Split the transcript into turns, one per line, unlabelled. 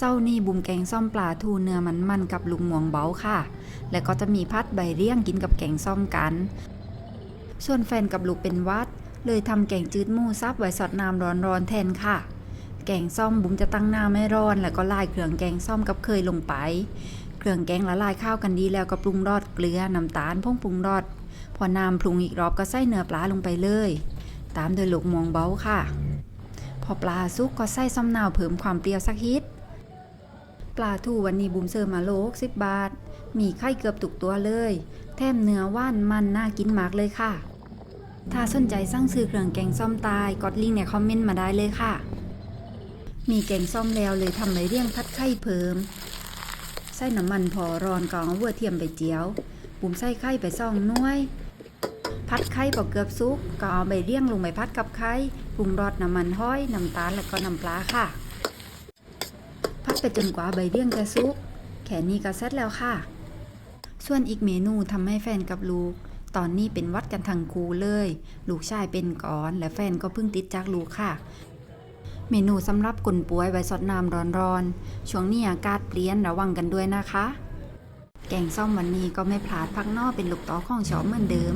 เศร้านี่บุมแกงส้มปลาทูเนื้อมันมันๆกับลุงหมวงเบาค่ะ และก็จะมีพัดใบเรี่ยงกินกับแกงส้มกัน ส่วนแฟนกับลูกเป็นวัด เลยทำแกงจืดมูซับไว้สดน้ำร้อนๆแทนค่ะ แกงส้มบุมจะตั้งน้ำไม่ร้อน แล้วก็ลายเครื่องแกงส้มกับเคยลงไป เครื่องแกงละลายข้าวกันดีแล้วก็ปรุงรสเกลือน้ำตาลพงปรุงรสพอน้ำปรุงอีกรอบก็ใส่เนื้อปลาลงไปเลย ตามด้วยลูกหมวงเบาค่ะ พอปลาสุกก็ใส่ซ้ำนาวเพิ่มความเปรี้ยวสักฮิต ปลาทูวันนี้บุมเสิร์ฟมาโลกสิบบาท มีไข่เกือบตุกตัวเลย แถมเนื้อว่านมันน่ากินมากเลยค่ะ ถ้าสนใจสั่งซื้อเครื่องแกงส้มตายกดลิงก์ในคอมเมนต์มาได้เลยค่ะ มีแกงส้มแล้วเลยทำใบเรี่ยงพัดไข่เพิ่ม ใส่น้ำมันพอร้อนกอนเอาวัวเทียมไปเจียว บุมใส่ไข่ไปซ่องน้วยพัดไข่พอเกือบสุกก็เอาใบเรี่ยงลงไปพัดกับไข่ปรุงรสน้ำมันห้อย น้ำตาลแล้วก็น้ำปลาค่ะ ไปจนกว่าใบเรี่ยงจะสุก แค่นี้ก็เสร็จแล้วค่ะ ส่วนอีกเมนูทำให้แฟนกับลูก ตอนนี้เป็นวัดกันทั้งคูเลย ลูกชายเป็นก่อน และแฟนก็เพิ่งติดจากลูกค่ะ เมนูสำหรับกุนป่วยไว้สดน้ำร้อนๆ ช่วงนี้อากาศเปลี่ยนระวังกันด้วยนะคะ แกงส้มวันนี้ก็ไม่พลาดพักนอกเป็นลูกต่อของชอบเหมือนเดิม